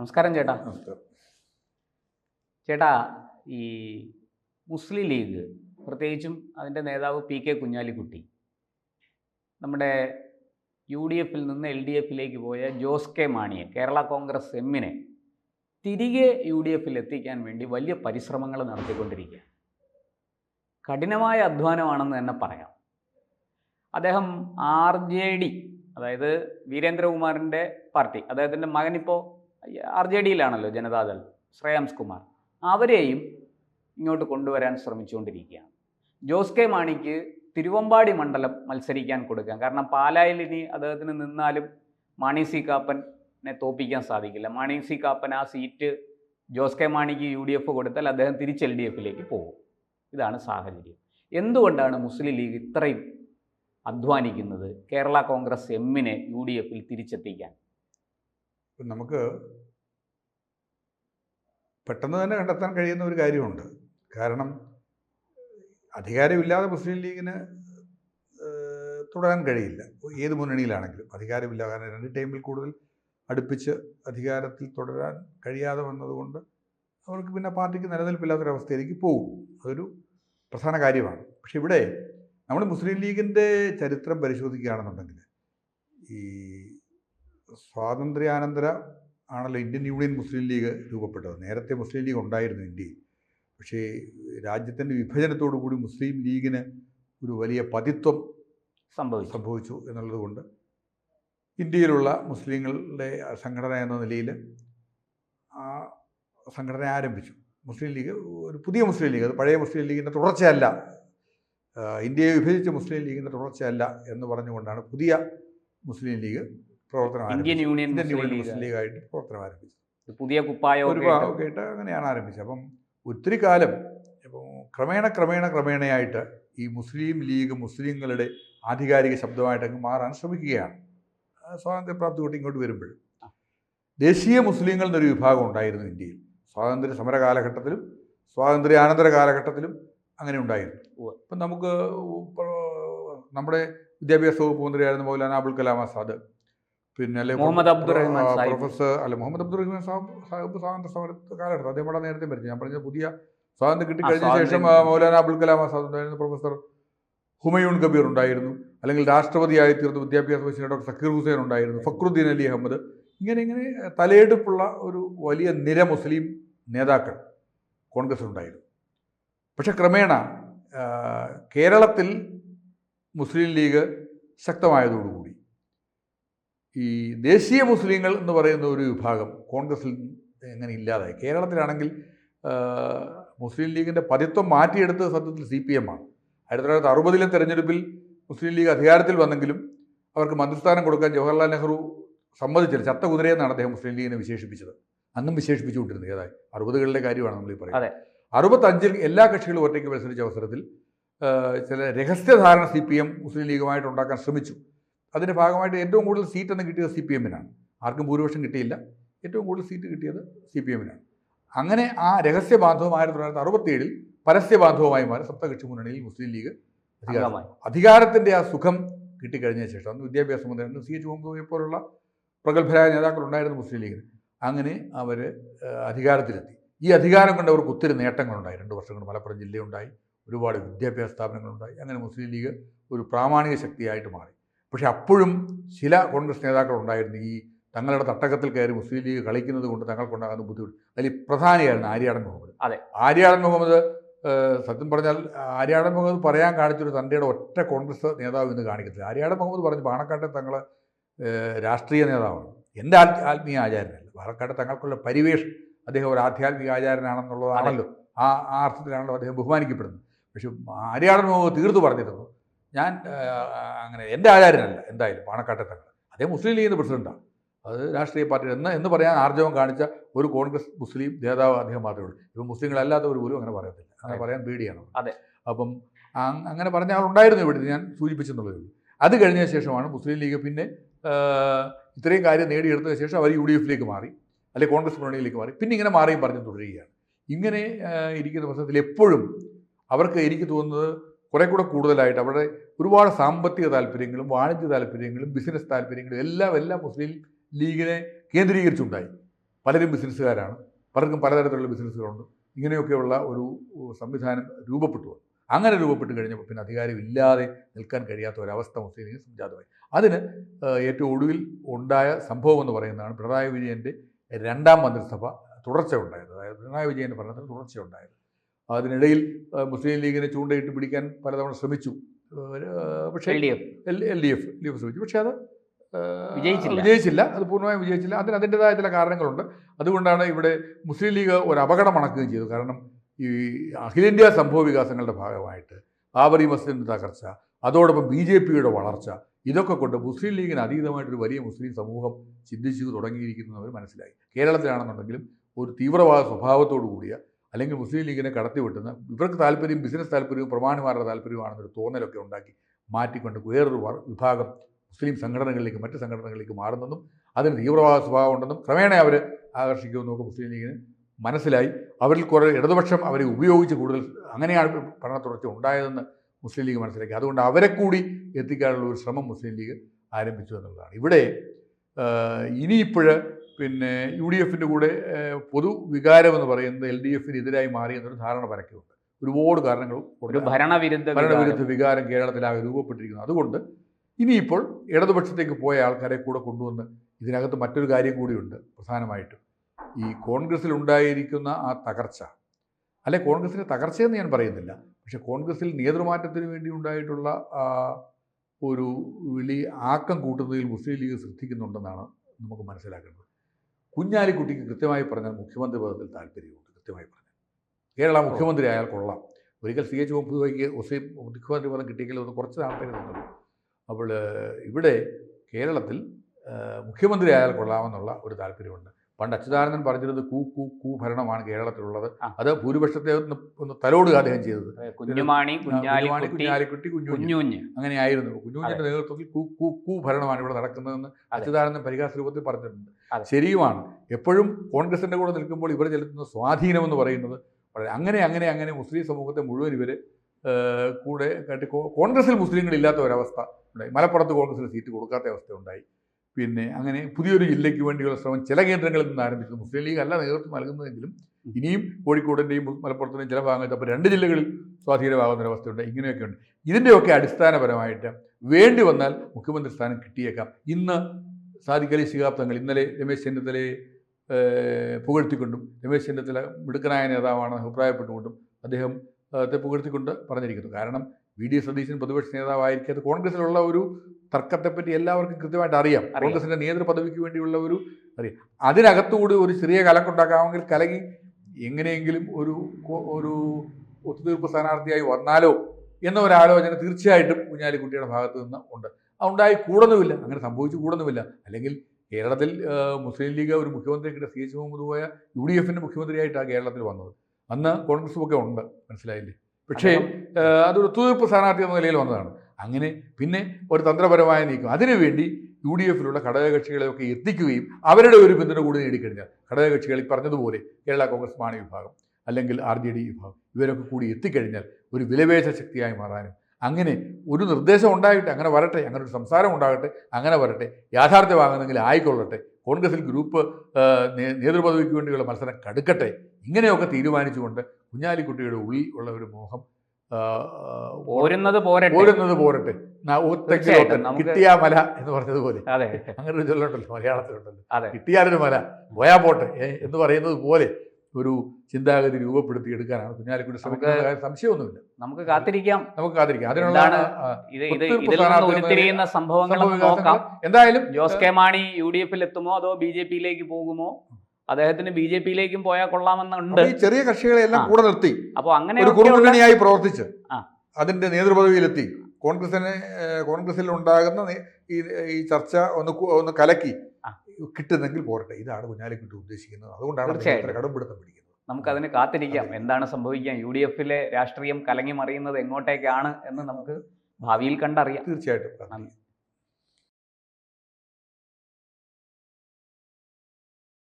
നമസ്കാരം ചേട്ടാ. ചേട്ടാ ഈ മുസ്ലിം ലീഗ് പ്രത്യേകിച്ചും അതിന്റെ നേതാവ് പി കെ കുഞ്ഞാലിക്കുട്ടി നമ്മുടെ യു ഡി എഫിൽ നിന്ന് എൽ ഡി എഫിലേക്ക് പോയ ജോസ് കെ മാണിയെ കേരള കോൺഗ്രസ് എമ്മിനെ തിരികെ യു ഡി എഫിൽ എത്തിക്കാൻ വേണ്ടി വലിയ പരിശ്രമങ്ങൾ നടത്തിക്കൊണ്ടിരിക്കുക കഠിനമായ അധ്വാനമാണെന്ന് തന്നെ പറയാം. അദ്ദേഹം ആർ ജെ ഡി അതായത് വീരേന്ദ്രകുമാറിന്റെ പാർട്ടി അദ്ദേഹത്തിന്റെ മകനിപ്പോൾ ആർ ജെ ഡിയിലാണല്ലോ ജനതാദൾ ശ്രേയാംസ് കുമാർ. അവരെയും ഇങ്ങോട്ട് കൊണ്ടുവരാൻ ശ്രമിച്ചുകൊണ്ടിരിക്കുകയാണ്. ജോസ് കെ മാണിക്ക് തിരുവമ്പാടി മണ്ഡലം മത്സരിക്കാൻ കൊടുക്കാം. കാരണം പാലായിൽ ഇനി അദ്ദേഹത്തിന് നിന്നാലും മാണി സി കാപ്പനെ തോപ്പിക്കാൻ സാധിക്കില്ല. മാണി സി കാപ്പൻ ആ സീറ്റ് ജോസ് കെ മാണിക്ക് യു ഡി എഫ് കൊടുത്താൽ അദ്ദേഹം തിരിച്ച് എൽ ഡി എഫിലേക്ക് പോകും. ഇതാണ് സാഹചര്യം. എന്തുകൊണ്ടാണ് മുസ്ലിം ലീഗ് ഇത്രയും അധ്വാനിക്കുന്നത്? കേരള കോൺഗ്രസ് എമ്മിനെ യു ഡി എഫിൽ തിരിച്ചെത്തിക്കാൻ. നമുക്ക് പെട്ടെന്ന് തന്നെ കണ്ടെത്താൻ കഴിയുന്ന ഒരു കാര്യമുണ്ട്. കാരണം അധികാരമില്ലാതെ മുസ്ലിം ലീഗിന് തുടരാൻ കഴിയില്ല. ഏത് മുന്നണിയിലാണെങ്കിലും അധികാരമില്ലാതെ കാരണം രണ്ട് ടൈമിൽ കൂടുതൽ അടുപ്പിച്ച് അധികാരത്തിൽ തുടരാൻ കഴിയാതെ വന്നതുകൊണ്ട് അവർക്ക് പിന്നെ പാർട്ടിക്ക് നിലനിൽപ്പില്ലാത്തൊരവസ്ഥയിലേക്ക് പോകും. അതൊരു പ്രധാന കാര്യമാണ്. പക്ഷെ ഇവിടെ നമ്മൾ മുസ്ലിം ലീഗിന്റെ ചരിത്രം പരിശോധിക്കുകയാണെന്നുണ്ടെങ്കിൽ ഈ സ്വാതന്ത്ര്യാനന്തര ആണല്ലോ ഇന്ത്യൻ യൂണിയൻ മുസ്ലിം ലീഗ് രൂപപ്പെട്ടത്. നേരത്തെ മുസ്ലിം ലീഗ് ഉണ്ടായിരുന്നു ഇന്ത്യയിൽ. പക്ഷേ രാജ്യത്തിന്റെ വിഭജനത്തോടു കൂടി മുസ്ലിം ലീഗിന് ഒരു വലിയ പതിത്വം സംഭവിച്ചു. സംഭവിച്ചു എന്നുള്ളതുകൊണ്ട് ഇന്ത്യയിലുള്ള മുസ്ലിങ്ങളുടെ സംഘടന എന്ന നിലയിൽ ആ സംഘടന ആരംഭിച്ചു. മുസ്ലിം ലീഗ് ഒരു പുതിയ മുസ്ലിം ലീഗ്. അത് പഴയ മുസ്ലിം ലീഗിന്റെ തുടർച്ചയല്ല. ഇന്ത്യയെ വിഭജിച്ച മുസ്ലിം ലീഗിന്റെ തുടർച്ചയല്ല എന്ന് പറഞ്ഞുകൊണ്ടാണ് പുതിയ മുസ്ലിം ലീഗ് പ്രവർത്തനം ഇന്ത്യൻ യൂണിയൻ മുസ്ലിം ലീഗ് മുസ്ലിം ലീഗായിട്ട് പ്രവർത്തനം ആരംഭിച്ചു. പുതിയ കുപ്പായ ഒരു ഭാഗമൊക്കെ ആയിട്ട് അങ്ങനെയാണ് ആരംഭിച്ചത്. അപ്പം ഒത്തിരി കാലം ഇപ്പോൾ ക്രമേണ ക്രമേണ ക്രമേണയായിട്ട് ഈ മുസ്ലിം ലീഗ് മുസ്ലിങ്ങളുടെ ആധികാരിക ശബ്ദമായിട്ട് അങ്ങ് മാറാൻ ശ്രമിക്കുകയാണ്. സ്വാതന്ത്ര്യപ്രാപ്തി തൊട്ട് ഇങ്ങോട്ട് വരുമ്പോൾ. ദേശീയ മുസ്ലിങ്ങൾ എന്നൊരു വിഭാഗം ഉണ്ടായിരുന്നു ഇന്ത്യയിൽ. സ്വാതന്ത്ര്യ സമര കാലഘട്ടത്തിലും സ്വാതന്ത്ര്യാനന്തര കാലഘട്ടത്തിലും അങ്ങനെ ഉണ്ടായിരുന്നു. ഇപ്പം നമുക്ക് നമ്മുടെ വിദ്യാഭ്യാസ വകുപ്പ് മന്ത്രിയായിരുന്ന മൗലാന അബുൽ കലാം ആസാദ് പിന്നെ അല്ലെ മുഹമ്മദ് അബ്ദുറഹ്മാൻ. പ്രൊഫസർ അല്ല മുഹമ്മദ് അബ്ദുറഹ്മാൻ സാഹിബ് സാഹിബ് സ്വാതന്ത്ര്യ സമര കാലഘട്ടം. അദ്ദേഹം ഇവിടെ നേരത്തെ മരിച്ചു. ഞാൻ പറഞ്ഞ പുതിയ സ്വാതന്ത്ര്യം കിട്ടി കഴിഞ്ഞ ശേഷം മൗലാന അബുൽ കലാം ആസാദ് ഉണ്ടായിരുന്നു പ്രൊഫസർ ഹുമയൂൺ കബീർ ഉണ്ടായിരുന്നു. അല്ലെങ്കിൽ രാഷ്ട്രപതിയായി തീർന്ന വിദ്യാഭ്യാസ മിഷന് ഡോക്ടർ സക്കീർ ഹുസൈൻ ഉണ്ടായിരുന്നു. ഫക്രുദ്ദീൻ അലി അഹമ്മദ്. ഇങ്ങനെ ഇങ്ങനെ തലയെടുപ്പുള്ള ഒരു വലിയ നിര മുസ്ലിം നേതാക്കൾ കോൺഗ്രസ്സിലുണ്ടായിരുന്നു പക്ഷെ ക്രമേണ കേരളത്തിൽ മുസ്ലിം ലീഗ് ശക്തമായതോടുകൂടി ഈ ദേശീയ മുസ്ലിങ്ങൾ എന്ന് പറയുന്ന ഒരു വിഭാഗം കോൺഗ്രസ്സിൽ എങ്ങനെ ഇല്ലാതായി? കേരളത്തിലാണെങ്കിൽ മുസ്ലിം ലീഗിന്റെ പതിത്വം മാറ്റിയെടുത്തത് സത്യത്തിൽ സി പി എം ആണ്. ആയിരത്തി തൊള്ളായിരത്തി അറുപതിലെ തെരഞ്ഞെടുപ്പിൽ മുസ്ലിം ലീഗ് അധികാരത്തിൽ വന്നെങ്കിലും അവർക്ക് മന്ത്രിസ്ഥാനം കൊടുക്കാൻ ജവഹർലാൽ നെഹ്റു സമ്മതിച്ചില്ല. ചത്ത കുതിരയെന്നാണ് അദ്ദേഹം മുസ്ലിം ലീഗിനെ വിശേഷിപ്പിച്ചത്. അന്നും വിശേഷിപ്പിച്ചുകൊണ്ടിരുന്നത്. ഏതായി? അറുപതുകളിലെ കാര്യമാണ് നമ്മൾ ഈ. പറയുന്നത്. അറുപത്തഞ്ചിൽ എല്ലാ കക്ഷികളും ഒറ്റയ്ക്ക് മത്സരിച്ച അവസരത്തിൽ ചില രഹസ്യധാരണ സി പി എം മുസ്ലിം ലീഗുമായിട്ട് ഉണ്ടാക്കാൻ ശ്രമിച്ചു. അതിന്റെ ഭാഗമായിട്ട് ഏറ്റവും കൂടുതൽ സീറ്റ് എന്ന് കിട്ടിയത് സി പി എമ്മിനാണ് ആർക്കും ഭൂരിപക്ഷം കിട്ടിയില്ല. ഏറ്റവും കൂടുതൽ സീറ്റ് കിട്ടിയത് സി പി എമ്മിനാണ് അങ്ങനെ ആ രഹസ്യ ബാന്ധവം ആയിരത്തി തൊള്ളായിരത്തി അറുപത്തിയേഴിൽ പരസ്യ ബാന്ധവമായി മാറി സപ്തകക്ഷി മുന്നണിയിൽ മുസ്ലിം ലീഗ് അധികാരം അധികാരത്തിന്റെ ആ സുഖം കിട്ടിക്കഴിഞ്ഞ ശേഷം അന്ന് വിദ്യാഭ്യാസ മന്ത്രി സി എച്ച് മുഹമ്മദ് പോലുള്ള പ്രഗത്ഭരായ നേതാക്കൾ ഉണ്ടായിരുന്നു മുസ്ലിം ലീഗിന് അങ്ങനെ അവർ അധികാരത്തിലെത്തി. ഈ അധികാരം കൊണ്ട് അവർക്ക് ഒത്തിരി നേട്ടങ്ങളുണ്ടായി. രണ്ട് വർഷം കൊണ്ട് മലപ്പുറം ജില്ലയുണ്ടായി. ഒരുപാട് വിദ്യാഭ്യാസ സ്ഥാപനങ്ങളുണ്ടായി. അങ്ങനെ മുസ്ലിം ലീഗ് ഒരു പ്രാമാണിക ശക്തിയായിട്ട് മാറി. പക്ഷേ അപ്പോഴും ചില കോൺഗ്രസ് നേതാക്കൾ ഉണ്ടായിരുന്നു ഈ തങ്ങളുടെ തട്ടകത്തിൽ കയറി മുസ്ലിം ലീഗ് കളിക്കുന്നത് കൊണ്ട് തങ്ങൾക്കുണ്ടാകുന്ന ബുദ്ധിമുട്ട്. അതിൽ പ്രധാനിയായിരുന്നു ആര്യാടൻ മുഹമ്മദ്. അതെ. ആര്യാടൻ മുഹമ്മദ് സത്യം പറഞ്ഞാൽ ആര്യാടൻ മുഹമ്മദ് പറയാൻ കാണിച്ചൊരു തന്റെയുടെ ഒറ്റ കോൺഗ്രസ് നേതാവ് എന്ന് കാണിക്കത്തില്ല. ആര്യാടൻ മുഹമ്മദ് പറഞ്ഞു പാണക്കാട്ടെ തങ്ങൾ രാഷ്ട്രീയ നേതാവാണ്. എന്റെ ആത്മീയ ആചാരനല്ല. പാലക്കാട് തങ്ങൾക്കുള്ള പരിവേഷം അദ്ദേഹം ഒരു ആധ്യാത്മിക ആചാരനാണെന്നുള്ളതാണല്ലോ ആ ആ അർത്ഥത്തിലാണല്ലോ അദ്ദേഹം ബഹുമാനിക്കപ്പെടുന്നത്. പക്ഷെ ആര്യാടൻ മുഹമ്മദ് തീർത്തു പറഞ്ഞിരുന്നു. ഞാൻ അങ്ങനെ എന്റെ ആചാര്യനല്ല എന്തായാലും പാണക്കാട്ടെ തങ്ങൾ അദ്ദേഹം മുസ്ലിം ലീഗിന്റെ പ്രസിഡന്റാണ് അത് രാഷ്ട്രീയ പാർട്ടി എന്ന് എന്ന് പറയാൻ ആർജവം കാണിച്ച ഒരു കോൺഗ്രസ് മുസ്ലിം നേതാവ് അദ്ദേഹം മാത്രമേ ഉള്ളൂ. ഇപ്പം മുസ്ലിങ്ങളല്ലാത്തവർ പോലും അങ്ങനെ പറയത്തില്ല. അങ്ങനെ പറയാൻ പേടിയാണ് അതെ. അപ്പം അങ്ങനെ പറഞ്ഞ ആളുണ്ടായിരുന്നു ഇവിടെ ഞാൻ സൂചിപ്പിച്ചെന്നുള്ളതേ ഉള്ളൂ. അത് കഴിഞ്ഞ ശേഷമാണ് മുസ്ലിം ലീഗ് പിന്നെ ഇത്രയും കാര്യം നേടിയെടുത്തതിന് ശേഷം അവർ യു ഡി എഫിലേക്ക് മാറി അല്ലെങ്കിൽ കോൺഗ്രസ് മുന്നണിയിലേക്ക് മാറി. പിന്നെ ഇങ്ങനെ മാറിയും പറഞ്ഞ് തുടരുകയാണ്. ഇങ്ങനെ ഇരിക്കുന്ന പ്രശ്നത്തിൽ എപ്പോഴും അവർക്ക് എനിക്ക് തോന്നുന്നത് കുറെ കൂടെ കൂടുതലായിട്ട് അവിടെ ഒരുപാട് സാമ്പത്തിക താല്പര്യങ്ങളും വാണിജ്യ താല്പര്യങ്ങളും ബിസിനസ് താല്പര്യങ്ങളും എല്ലാം എല്ലാം മുസ്ലിം ലീഗിനെ കേന്ദ്രീകരിച്ചുണ്ടായി. പലരും ബിസിനസ്സുകാരാണ് പലർക്കും പലതരത്തിലുള്ള ബിസിനസ്സുകളുണ്ട് ഇങ്ങനെയൊക്കെയുള്ള ഒരു സംവിധാനം രൂപപ്പെട്ടു അങ്ങനെ രൂപപ്പെട്ട് കഴിഞ്ഞപ്പോൾ പിന്നെ അധികാരമില്ലാതെ നിൽക്കാൻ കഴിയാത്ത ഒരവസ്ഥ മുസ്ലിം ലീഗ് സംജാതമായി. അതിന് ഏറ്റവും ഒടുവിൽ ഉണ്ടായ സംഭവം എന്ന് പറയുന്നതാണ് പിണറായി വിജയന്റെ രണ്ടാം മന്ത്രിസഭ തുടർച്ച ഉണ്ടായത് അതായത് പിണറായി വിജയന്റെ ഭരണത്തിന് തുടർച്ച ഉണ്ടായത് അതിനിടയിൽ മുസ്ലിം ലീഗിനെ ചൂണ്ടയിട്ട് പിടിക്കാൻ പലതവണ ശ്രമിച്ചു. പക്ഷേ L D F. L D F L D F ശ്രമിച്ചു. പക്ഷേ അത് വിജയിച്ചില്ല. വിജയിച്ചില്ല. അത് പൂർണമായും വിജയിച്ചില്ല. അതിന് അതിന്റെതായ ചില കാരണങ്ങളുണ്ട്. അതുകൊണ്ടാണ് ഇവിടെ മുസ്ലിം ലീഗ് ഒരു അപകടം അണക്കുകയും ചെയ്തു കാരണം ഈ അഖിലേന്ത്യാ സംഭവ വികാസങ്ങളുടെ ഭാഗമായിട്ട് ബാബറി മസ്ജിദിന്റെ തകർച്ച അതോടൊപ്പം ബി ജെ പിയുടെ വളർച്ച ഇതൊക്കെ കൊണ്ട് മുസ്ലിം ലീഗിന് അതീതമായിട്ടൊരു വലിയ മുസ്ലിം സമൂഹം ചിന്തിച്ചു തുടങ്ങിയിരിക്കുന്നു എന്ന് അവർ മനസ്സിലായി. കേരളത്തിലാണെന്നുണ്ടെങ്കിലും ഒരു തീവ്രവാദ സ്വഭാവത്തോടു കൂടിയ അല്ലെങ്കിൽ മുസ്ലിം ലീഗിനെ കടത്തിവിട്ടുന്ന ഇവർക്ക് താല്പര്യം ബിസിനസ് താല്പര്യവും പ്രമാണിമാരുടെ താല്പര്യമാണെന്നൊരു തോന്നലൊക്കെ ഉണ്ടാക്കി മാറ്റിക്കൊണ്ട് വേറൊരു വിഭാഗം മുസ്ലിം സംഘടനകളിലേക്ക് മറ്റ് സംഘടനകളിലേക്ക് മാറുന്നെന്നും അതിന് തീവ്രവാദ സ്വഭാവം ഉണ്ടെന്നും ക്രമേണ അവർ ആകർഷിക്കുമെന്നൊക്കെ മുസ്ലിം ലീഗിന് മനസ്സിലായി. അവരിൽ കുറേ ഇടതുപക്ഷം അവരെ ഉപയോഗിച്ച് കൂടുതൽ അങ്ങനെയാണ് ഭരണ തുടർച്ച ഉണ്ടായതെന്ന് മുസ്ലിം ലീഗ് മനസ്സിലാക്കി. അതുകൊണ്ട് അവരെ കൂടി എത്തിക്കാനുള്ള ഒരു ശ്രമം മുസ്ലിം ലീഗ് ആരംഭിച്ചു എന്നുള്ളതാണ്. ഇവിടെ ഇനിയിപ്പോഴ് പിന്നെ യു ഡി എഫിന്റെ കൂടെ പൊതു പൊതുവികാരം എന്ന് പറയുന്നത് എൽ ഡി എഫിന് എതിരായി മാറി എന്നൊരു ധാരണ പരക്കുന്നുണ്ട് ഒരുപാട് കാരണങ്ങൾ ഒരു ഭരണവിരുദ്ധ ഭരണവിരുദ്ധ വികാരം. വികാരം കേരളത്തിലാകെ രൂപപ്പെട്ടിരിക്കുന്നു. അതുകൊണ്ട് ഇനിയിപ്പോൾ ഇടതുപക്ഷത്തേക്ക് പോയ ആൾക്കാരെ കൂടെ കൊണ്ടുവന്ന് ഇതിനകത്ത് മറ്റൊരു കാര്യം കൂടിയുണ്ട് പ്രധാനമായിട്ടും. ഈ കോൺഗ്രസ്സിൽ ഉണ്ടായിരിക്കുന്ന ആ തകർച്ച. അല്ലെ കോൺഗ്രസിന്റെ തകർച്ചയെന്ന് ഞാൻ പറയുന്നില്ല. പക്ഷേ കോൺഗ്രസിൽ നേതൃമാറ്റത്തിന് വേണ്ടി ഉണ്ടായിട്ടുള്ള ഒരു വിളി ആക്കം കൂട്ടുന്നതിൽ മുസ്ലിം ലീഗ് ശ്രദ്ധിക്കുന്നുണ്ടെന്നാണ് നമുക്ക് മനസ്സിലാക്കേണ്ടത് കുഞ്ഞാലിക്കുട്ടിക്ക് കൃത്യമായി പറഞ്ഞാൽ മുഖ്യമന്ത്രി പദത്തിൽ താല്പര്യമുണ്ട് കൃത്യമായി പറഞ്ഞാൽ. കേരള മുഖ്യമന്ത്രി ആയാൽ കൊള്ളാം. ഒരിക്കൽ സി എച്ച് മുഖ്യമന്ത്രിക്ക് മുസ്ലിം മുഖ്യമന്ത്രി പദം കിട്ടിയെങ്കിൽ ഒന്ന് കുറച്ച് താല്പര്യം തന്നുള്ളൂ അപ്പോൾ ഇവിടെ കേരളത്തിൽ മുഖ്യമന്ത്രി ആയാൽ കൊള്ളാമെന്നുള്ള ഒരു താല്പര്യമുണ്ട്. പണ്ട് അച്യുതാനന്ദൻ പറഞ്ഞിരുന്നത് കൂ കൂ കൂ ഭരണമാണ് കേരളത്തിലുള്ളത്. അത് ഭൂരിപക്ഷത്തെ ഒന്ന് ഒന്ന് തലോടുക അദ്ദേഹം ചെയ്തത്. കുഞ്ഞുമാണി കുഞ്ഞാലിക്കുട്ടി കുഞ്ഞാലിക്കുട്ടി കുഞ്ഞാലിക്കുട്ടി കുഞ്ഞു കുഞ്ഞുഞ്ഞ്. അങ്ങനെ കുഞ്ഞുഞ്ഞിന്റെ നേതൃത്വത്തിൽ കൂ കൂ കൂ ഭരണമാണ് ഇവിടെ നടക്കുന്നതെന്ന്. അച്യുതാനന്ദൻ പരിഹാസ രൂപത്തിൽ പറഞ്ഞിട്ടുണ്ട്. ശരിയുമാണ്. എപ്പോഴും കോൺഗ്രസിന്റെ കൂടെ നിൽക്കുമ്പോൾ ഇവർ ചെലുത്തുന്ന സ്വാധീനം എന്ന് പറയുന്നത് വളരെ അങ്ങനെ അങ്ങനെ അങ്ങനെ മുസ്ലിം സമൂഹത്തെ മുഴുവൻ ഇവർ കൂടെ കോൺഗ്രസിൽ മുസ്ലിങ്ങൾ ഇല്ലാത്ത ഒരവസ്ഥ ഉണ്ടായി. മലപ്പുറത്ത് കോൺഗ്രസിന് സീറ്റ് കൊടുക്കാത്ത അവസ്ഥ ഉണ്ടായി. പിന്നെ അങ്ങനെ പുതിയൊരു ജില്ലയ്ക്ക് വേണ്ടിയുള്ള ശ്രമം ചില കേന്ദ്രങ്ങളിൽ നിന്ന് ആരംഭിച്ചു. മുസ്ലിം ലീഗ് അല്ല നേതൃത്വം നൽകുന്നതെങ്കിലും ഇനിയും കോഴിക്കോടിന്റെയും മലപ്പുറത്തിന്റെയും ചില ഭാഗങ്ങളിൽ അപ്പോൾ രണ്ട് ജില്ലകളിൽ സ്വാധീനമാകുന്ന ഒരവസ്ഥയുണ്ട് ഇങ്ങനെയൊക്കെ ഉണ്ട് ഇതിന്റെയൊക്കെ അടിസ്ഥാനപരമായിട്ട് വേണ്ടി വന്നാൽ മുഖ്യമന്ത്രി സ്ഥാനം കിട്ടിയേക്കാം. ഇന്ന് സാദിഖ് അലി ശിഹാബ് തങ്ങൾ ഇന്നലെ രമേശ് ചെന്നിത്തലയെ പുകഴ്ത്തിക്കൊണ്ടും രമേശ് ചെന്നിത്തല മിടുക്കനായ നേതാവാണെന്ന് അഭിപ്രായപ്പെട്ടുകൊണ്ടും അദ്ദേഹം അദ്ദേഹത്തെ പുകഴ്ത്തിക്കൊണ്ട് പറഞ്ഞിരിക്കുന്നു. കാരണം വി ഡി സതീശൻ പ്രതിപക്ഷ നേതാവായിരിക്കാത്ത കോൺഗ്രസിലുള്ള ഒരു തർക്കത്തെപ്പറ്റി എല്ലാവർക്കും കൃത്യമായിട്ട് അറിയാം. കോൺഗ്രസിന്റെ നേതൃപദവിക്ക് വേണ്ടിയുള്ള ഒരു അറിയാം. അതിനകത്തുകൂടി ഒരു ചെറിയ കലക്കുണ്ടാക്കാമെങ്കിൽ കലകി എങ്ങനെയെങ്കിലും ഒരു ഒരു ഒത്തുതീർപ്പ് സ്ഥാനാർത്ഥിയായി വന്നാലോ എന്ന ഒരാലോചന തീർച്ചയായിട്ടും കുഞ്ഞാലിക്കുട്ടിയുടെ ഭാഗത്ത് നിന്ന് ഉണ്ട്. അതുണ്ടായി കൂടുന്നുമില്ല. അങ്ങനെ സംഭവിച്ചു കൂടുന്നുമില്ല. അല്ലെങ്കിൽ കേരളത്തിൽ മുസ്ലിം ലീഗ് ഒരു മുഖ്യമന്ത്രി കിട്ടിയ സി എച്ച് മുഹമ്മദ് പോയ യു ഡി എഫിന്റെ മുഖ്യമന്ത്രിയായിട്ടാണ് കേരളത്തിൽ വന്നത്. അന്ന് കോൺഗ്രസും ഒക്കെ ഉണ്ട്. മനസ്സിലായില്ലേ? പക്ഷേ അതൊരു ഒത്തുതീർപ്പ് സ്ഥാനാർത്ഥി എന്ന നിലയിൽ വന്നതാണ്. അങ്ങനെ പിന്നെ ഒരു തന്ത്രപരമായ നീക്കം. അതിനുവേണ്ടി യു ഡി എഫിലുള്ള ഘടകകക്ഷികളെയൊക്കെ എത്തിക്കുകയും അവരുടെ ഒരു പിന്തുണ കൂടി നേടിക്കഴിഞ്ഞാൽ ഘടകകക്ഷികൾ ഈ പറഞ്ഞതുപോലെ കേരള കോൺഗ്രസ് മാണി വിഭാഗം അല്ലെങ്കിൽ ആർ ജെ ഡി വിഭാഗം ഇവരൊക്കെ കൂടി എത്തിക്കഴിഞ്ഞാൽ ഒരു വിലവേശ ശക്തിയായി മാറാനും അങ്ങനെ ഒരു നിർദ്ദേശം ഉണ്ടായിട്ട് അങ്ങനെ വരട്ടെ അങ്ങനെ ഒരു സംസാരം ഉണ്ടാകട്ടെ അങ്ങനെ വരട്ടെ യാഥാർത്ഥ്യമാകുന്നെങ്കിൽ ആയിക്കൊള്ളട്ടെ കോൺഗ്രസിൽ ഗ്രൂപ്പ് നേതൃപദവിക്ക് വേണ്ടിയുള്ള മത്സരം കടുക്കട്ടെ ഇങ്ങനെയൊക്കെ തീരുമാനിച്ചുകൊണ്ട് കുഞ്ഞാലിക്കുട്ടിയുടെ ഉള്ളിൽ ഉള്ള ഒരു മോഹം പോരുന്നത് പോരട്ടെ. പോരുന്നത് പോരട്ടെ. കിട്ടിയാ മല എന്ന് പറഞ്ഞതുപോലെ. അങ്ങനെ ഒരു ചൊല്ലുണ്ടല്ലോ മലയാളത്തിലുണ്ടല്ലോ. കിട്ടിയാലൊരു മല പോയാ പോട്ടെ എന്ന് പറയുന്നത് പോലെ ഒരു ചിന്താഗതി രൂപപ്പെടുത്തി എടുക്കാനാണ് കുഞ്ഞാലിക്കുട്ടി ശ്രമിക്കുന്ന സംശയമൊന്നുമില്ല. നമുക്ക് കാത്തിരിക്കാം. നമുക്ക് കാത്തിരിക്കാം. അതിനുള്ള സംഭവങ്ങൾ എന്തായാലും Jose K Mani U D എഫിൽ എത്തുമോ അതോ ബി ജെ പിയിലേക്ക് പോകുമോ? അദ്ദേഹത്തിന് ബി ജെ പിയിലേക്കും പോയാൽ കൊള്ളാമെന്നുണ്ട്. ഈ ചെറിയ കക്ഷികളെ എല്ലാം കൂടെ നിർത്തി. അപ്പോൾ അങ്ങനെ ഒരു കുറുമുന്നണിയായി പ്രവർത്തിച്ച് അതിന്റെ നേതൃപദവിയിലെത്തി. കോൺഗ്രസിന് കോൺഗ്രസിൽ ഉണ്ടാകുന്ന ഈ ചർച്ച ഒന്ന് ഒന്ന് കലക്കി. കിട്ടുന്നെങ്കിൽ പോരട്ടെ. ഇതാണ് കുഞ്ഞാലിക്കുട്ടി ഉദ്ദേശിക്കുന്നത്. അതുകൊണ്ടാണ് കടുംപിടുത്തം പിടിക്കുന്നത്. നമുക്കതിന് കാത്തിരിക്കാം. എന്താണ് സംഭവിക്കുക? യു ഡി എഫിലെ രാഷ്ട്രീയം കലങ്ങി മറിയുന്നത് എങ്ങോട്ടേക്കാണ് എന്ന് നമുക്ക് ഭാവിയിൽ കണ്ടറിയാം. തീർച്ചയായിട്ടും നന്ദി.